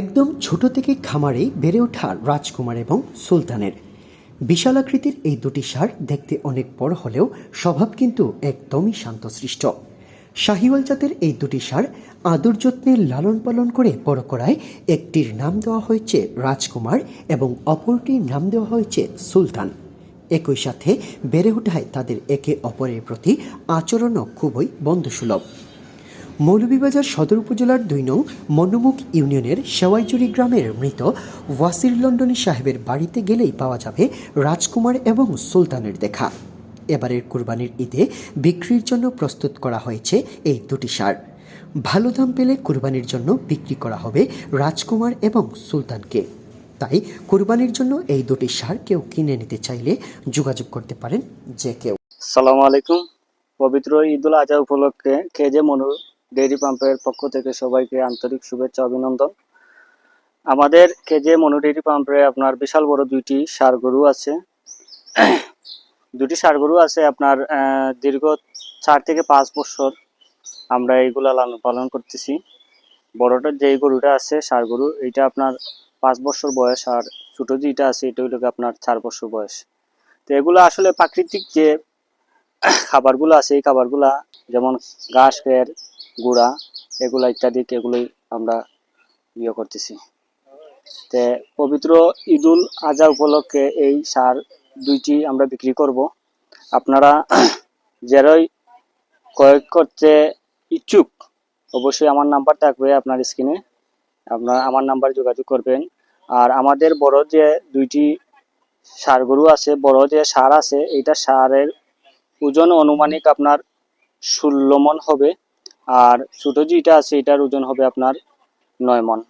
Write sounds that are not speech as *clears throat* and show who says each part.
Speaker 1: একদম ছোট থেকে খামারে বেড়ে ওঠা রাজকুমার এবং সুলতানের। বিশালাকৃতির এই দুটি সার দেখতে অনেক বড় হলেও স্বভাব কিন্তু একদমই শান্তশিষ্ট। শাহিওয়াল জাতের এই দুটি ষাঁড় আদর যত্নে লালন পালন করে বড় করায় একটির নাম দেওয়া হয়েছে রাজকুমার এবং অপরটির নাম দেওয়া হয়েছে সুলতান। একই সাথে বেড়ে ওঠায় তাদের একে অপরের প্রতি আচরণও খুবই বন্ধুসুলভ। মৌলভীবাজার সদর উপজেলার দুই নং মনোমুখ ইউনিয়নের সেওয়াইজুরি গ্রামের মৃত ওয়াসির লন্ডনী সাহেবের বাড়িতে গেলেই পাওয়া যাবে রাজকুমার এবং সুলতানের দেখা। এবারের কুরবানির ঈদে বিক্রির জন্য প্রস্তুত করা হয়েছে এই দুটি সার। ভালো দাম পেলে কুরবানির জন্য বিক্রি করা হবে রাজকুমার এবং সুলতানকে। তাই কুরবানির জন্য এই দুটি সার কেউ কিনে নিতে চাইলে যোগাযোগ করতে পারেন যে কেউ।
Speaker 2: সালামু আলাইকুম। পবিত্র ঈদুল আজহা উপলক্ষে খেজে মনু ডেইরি পাম্পের পক্ষ থেকে সবাইকে আন্তরিক শুভেচ্ছা, অভিনন্দন। আমাদের খেজে মনু ডেইরি পাম্পে আপনার বিশাল বড় দুইটি ষাঁড় গরু আছে। দুটি ষাঁড় গরু আছে আপনার দীর্ঘ চার থেকে পাঁচ বছর আমরা এইগুলা লালন পালন করতেছি। বড়টা যেই গরুটা আছে ষাঁড় গরু, এইটা আপনার পাঁচ বছর বয়স আর ছোট যেটা আছে, এটা হইল আপনার চার বছর বয়স। তো এগুলো আসলে প্রাকৃতিক যে খাবারগুলো আছে, এই খাবারগুলা যেমন ঘাস ফের গুঁড়া, এগুলা ইত্যাদি এগুলোই আমরা ইয়ে করতেছি। তে পবিত্র ঈদুল আজহা উপলক্ষে এই সার দুইটি আমরা বিক্রি করব। আপনারা *clears throat* যারাই ক্রয় করতে ইচ্ছুক, অবশ্যই আমার নাম্বার থাকবে আপনার স্ক্রিনে আপনার আমার নাম্বার যোগাযোগ করবেন। আর আমাদের বড় যে দুইটি সার গরু আছে, বড় যে সার আছে, এইটা সারের ওজন অনুমানিক আপনার ষোলো মন হবে। আর ছোট যেটা আছে এটার ওজন হবে আপনার নয় মন।